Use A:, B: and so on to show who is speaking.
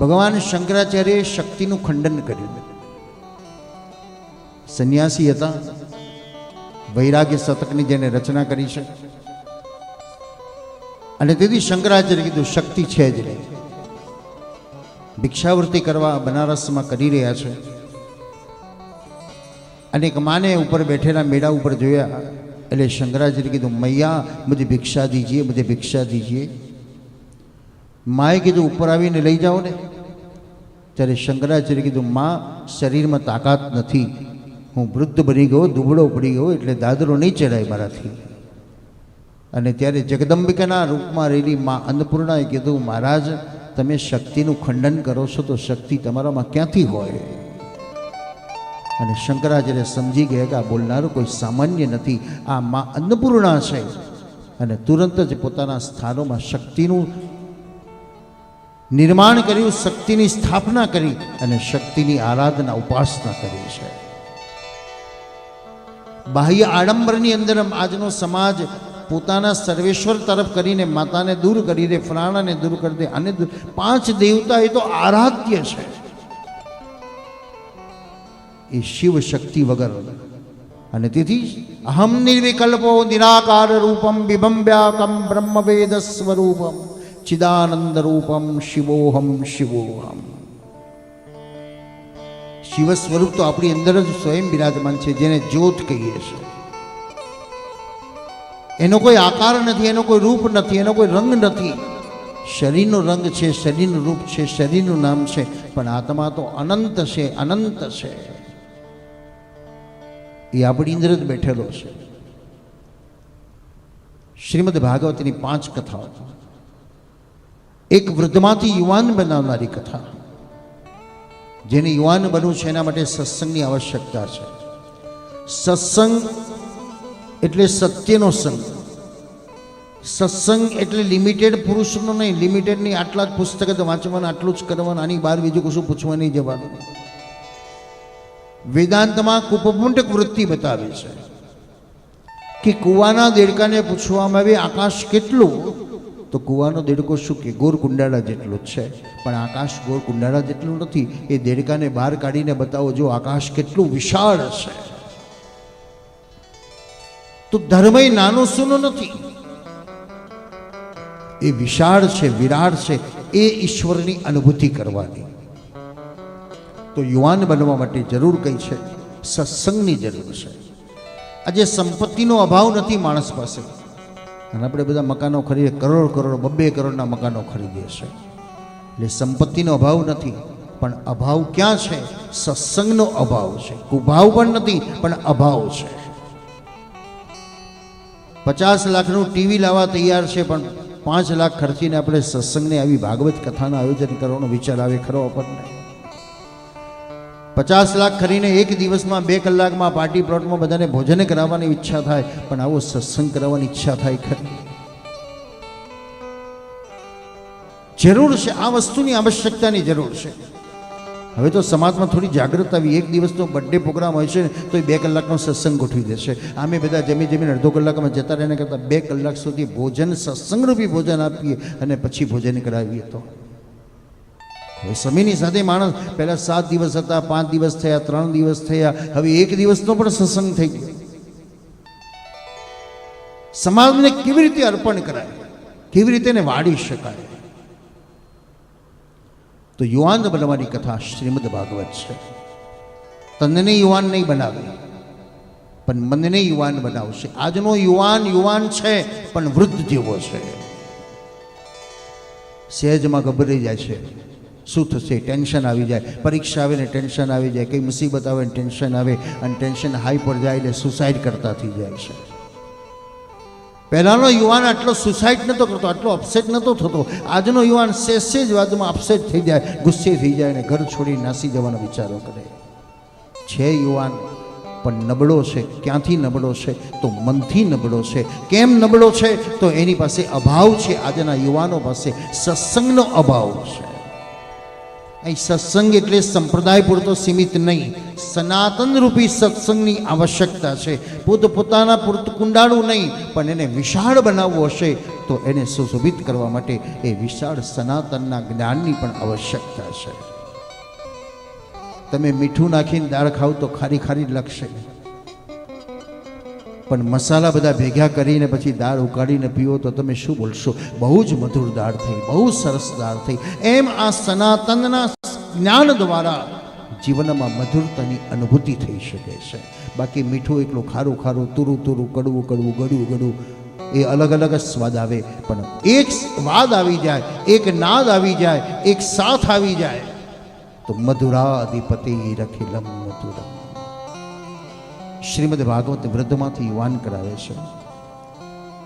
A: ભગવાન શંકરાચાર્યએ શક્તિનું ખંડન કર્યું. સંન્યાસી હતા. વૈરાગ્ય શતકની જેને રચના કરી છે. અને તેથી શંકરાચાર્ય કીધું, શક્તિ છે જ નહીં. ભિક્ષાવૃત્તિ કરવા બનારસમાં કરી રહ્યા છે. અને એક માને ઉપર બેઠેલા મેળા ઉપર જોયા. એટલે શંકરાચાર્ય કીધું, મૈયા, મુજે ભિક્ષા દીજીએ, મુજે ભિક્ષા દીજીએ. માએ કીધું, ઉપર આવીને લઈ જાઓ ને. ત્યારે શંકરાચાર્ય કીધું, માં, શરીરમાં તાકાત નથી. હું વૃદ્ધ બની ગયો, દુબળો પડી ગયો, એટલે દાદરો નહીં ચડાય મારાથી. અને ત્યારે જગદંબિકાના રૂપમાં રહેલી મા અન્નપૂર્ણાએ કીધું, મહારાજ, તમે શક્તિનું ખંડન કરો છો, તો શક્તિ તમારામાં ક્યાંથી હોય? અને શંકરાચાર્ય સમજી ગયા કે આ બોલનારું કોઈ સામાન્ય નથી. આ મા અન્નપૂર્ણા છે. અને તુરંત જ પોતાના સ્થાનોમાં શક્તિનું નિર્માણ કર્યું, શક્તિની સ્થાપના કરી અને શક્તિની આરાધના, ઉપાસના કરી છે. બાહ્ય આડંબરની અંદર આજનો સમાજ પોતાના સર્વેશ્વર તરફ કરીને માતાને દૂર કરી દે, ફલાણાને દૂર કરી દે અને પાંચ દેવતા એ તો આરાધ્ય છે. એ શિવ શક્તિ વગર. અને તેથી અહમ નિર્વિકલ્પો નિરાકાર રૂપમ બિબંબ્યાકમ બ્રહ્મવેદ સ્વરૂપમ. ચિદાનંદ રૂપમ શિવોહમ શિવોહમ શિવ સ્વરૂપ તો આપણી અંદર જ સ્વયં બિરાજમાન છે જેને જ્યોત કહીએ છીએ એનો કોઈ આકાર નથી એનો કોઈ રૂપ નથી એનો કોઈ રંગ નથી શરીરનો રંગ છે શરીરનું રૂપ છે શરીરનું નામ છે પણ આત્મા તો અનંત છે અનંત છે એ આપણી અંદર જ બેઠેલો છે શ્રીમદ ભાગવતની પાંચ કથાઓ એક વૃદ્ધમાંથી યુવાન બનાવનારી કથા. જેને યુવાન બનવું છે એના માટે સત્સંગની આવશ્યકતા છે. સત્સંગ એટલે સત્યનો સંગ. સત્સંગ એટલે લિમિટેડ પુરુષનો નહીં લિમિટેડની આટલા જ પુસ્તક વાંચવાના, આટલું જ કરવાનું, આની બહાર બીજું કશું પૂછવા નહીં જવાનું. વેદાંતમાં કુપમુંડક વૃત્તિ બતાવે છે કે કુવાના દેડકાને પૂછવામાં આવે, આકાશ કેટલું? તો કુવાનો દેડકો શું કે? ગોર કુંડાળા જેટલું છે. પણ આકાશ ગોર કુંડાળા જેટલું નથી. એ દેડકાને બહાર કાઢીને બતાવો, જો આકાશ કેટલું વિશાળ છે તો ધર્મય નાનો સૂનો નથી. એ વિશાળ છે વિરાટ છે, એ ઈશ્વરની અનુભૂતિ કરવાની. તો યુવાન બનવા માટે જરૂર કઈ છે? સત્સંગની જરૂર છે. આજે સંપત્તિનો અભાવ નથી માણસ પાસે. અને આપણે બધા મકાનો ખરીદે કરોડ કરોડ, બબ્બે કરોડના મકાનો ખરીદીએ છીએ. એટલે સંપત્તિનો અભાવ નથી, પણ અભાવ ક્યાં છે? સત્સંગનો અભાવ છે. કુભાવ પણ નથી, પણ અભાવ છે. પચાસ લાખનું ટીવી લાવવા તૈયાર છે, પણ પાંચ લાખ ખર્ચીને આપણે સત્સંગને આવી ભાગવત કથાનું આયોજન કરવાનો વિચાર આવે ખરો આપણને? પચાસ લાખ ખરીને એક દિવસમાં બે કલાકમાં પાર્ટી પ્લોટમાં બધાને ભોજન કરાવવાની ઈચ્છા થાય, પણ આવો સત્સંગ કરાવવાની ઈચ્છા થાય ખરી. જરૂર છે, આ વસ્તુની આવશ્યકતાની જરૂર છે. હવે તો સમાજમાં થોડી જાગૃત આવી, એક દિવસનો બર્થડે પ્રોગ્રામ હોય છે તો એ બે કલાકનો સત્સંગ ગોઠવી દેશે. આમે બધા જમી જમીને અડધો કલાકમાં જતા રહેને કરતાં બે કલાક સુધી ભોજન, સત્સંગરૂપી ભોજન આપીએ અને પછી ભોજન કરાવીએ તો. સમયની સાથે માણસ પહેલાં સાત દિવસ હતા, પાંચ દિવસ થયા, ત્રણ દિવસ થયા, હવે એક દિવસનો પણ સત્સંગ થઈ ગયો. સમાજને કેવી રીતે અર્પણ કરાય? કેવી રીતે એને વાળી શકાય? તો યુવાન બનવાની કથા શ્રીમદ ભાગવત છે. તનને યુવાન નહીં બનાવે, પણ મનને યુવાન બનાવશે. આજનો યુવાન યુવાન છે, પણ વૃદ્ધ જેવો છે. સહેજમાં ગભરાઈ જાય છે. શું થશે? ટેન્શન આવી જાય. પરીક્ષા આવે ને ટેન્શન આવી જાય. કંઈ મુસીબત આવે ને ટેન્શન આવે. અને ટેન્શન હાઈ પર જાય એટલે સુસાઇડ કરતા થઈ જાય છે. પહેલાંનો યુવાન આટલો સુસાઇડ નહોતો કરતો, આટલો અપસેટ નહોતો થતો. આજનો યુવાન સેસે જ વાદમાં અપસેટ થઈ જાય, ગુસ્સે થઈ જાય અને ઘર છોડી નાસી જવાનો વિચારો કરે. છે યુવાન, પણ નબળો છે. ક્યાંથી નબળો છે? તો મનથી નબળો છે. કેમ નબળો છે? તો એની પાસે અભાવ છે. આજના યુવાનો પાસે સત્સંગનો અભાવ છે. અહીં સત્સંગ એટલે સંપ્રદાય પૂરતો સીમિત નહીં. સનાતન રૂપી સત્સંગની આવશ્યકતા છે. પોત પોતાના પૂરતું કુંડાળું નહીં, પણ એને વિશાળ બનાવવું હશે, તો એને સુશોભિત કરવા માટે એ વિશાળ સનાતનના જ્ઞાનની પણ આવશ્યકતા છે. તમે મીઠું નાખીને દાળ ખાવ તો ખારી ખારી લાગશે. પણ મસાલા બધા ભેગા કરીને પછી દાળ ઉકાળીને પીવો તો તમે શું બોલશો? બહુ જ મધુર દાળ થઈ, બહુ સરસ દાળ થઈ. એમ આ સનાતનના જ્ઞાન દ્વારા જીવનમાં મધુરતાની અનુભૂતિ થઈ શકે છે. બાકી મીઠું એટલું ખારું ખારું, તુરું તુરું, કડવું કડવું, ગળ્યું ગળ્યું, એ અલગ અલગ જ સ્વાદ આવે. પણ એક સ્વાદ આવી જાય, એક નાદ આવી જાય, એક સાથ આવી જાય, તો મધુરાધિપતિ રખીલમ મધુરમ. શ્રીમદ ભાગવત વૃદ્ધમાંથી યુવાન કરાવે છે.